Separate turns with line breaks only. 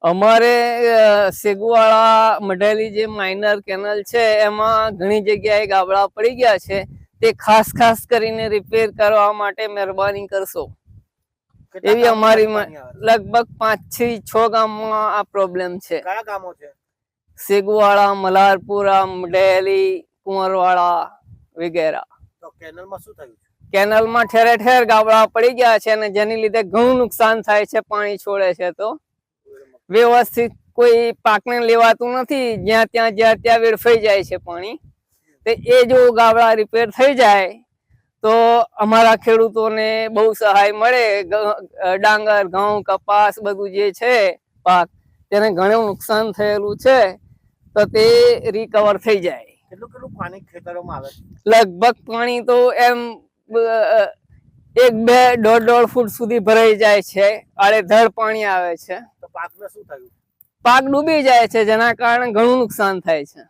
અમારે સેગુવાળા મઢેલી જે minor canal છે એમાં ઘણી જગ્યાએ ગાબડા પડી ગયા છે. તે ખાસ ખાસ કરીને રિપેર કરવા માટે મહેરબાની કરશો. એવી અમારી? લગભગ પાંચથી છ ગામમાં આ પ્રોબ્લેમ છે.
કયા ગામો છે?
સેગુવાળા મલારપુરા મઢેલી કુંવરવાળા વગેરે.
તો કેનલમાં શું થયું
કેનલમાં ઠેરે ઠેર ગાબડા પડી ગયા છે અને જેની લીધે ઘણું નુકસાન થાય છે પાણી છોડે છે તો. વ્યવસ્થિત કોઈ પાકને લેવાતું નથી જ્યાં ત્યાં જ્યાં ત્યાં વેડફાઈ જાય છે પાણી. તે એ જો ગાબડા રિપેર થઈ જાય તો અમારા ખેડૂતોને બહુ સહાય મળે. ડાંગર ઘઉં કપાસ બધું જે છે પાક તેને ઘણું નુકસાન થયેલું છે તો તે રિકવર થઈ જાય.
કેટલું કેટલું પાણી ખેતરોમાં આવે
લગભગ પાણી તો એમ એક બે દોઢ દોઢ ફૂટ સુધી ભરાઈ જાય છે. આડેધડ પાણી આવે છે.
પાકને શું થયું?
પાક ડૂબી જાય છે જેના કારણે ઘણું નુકસાન થાય છે.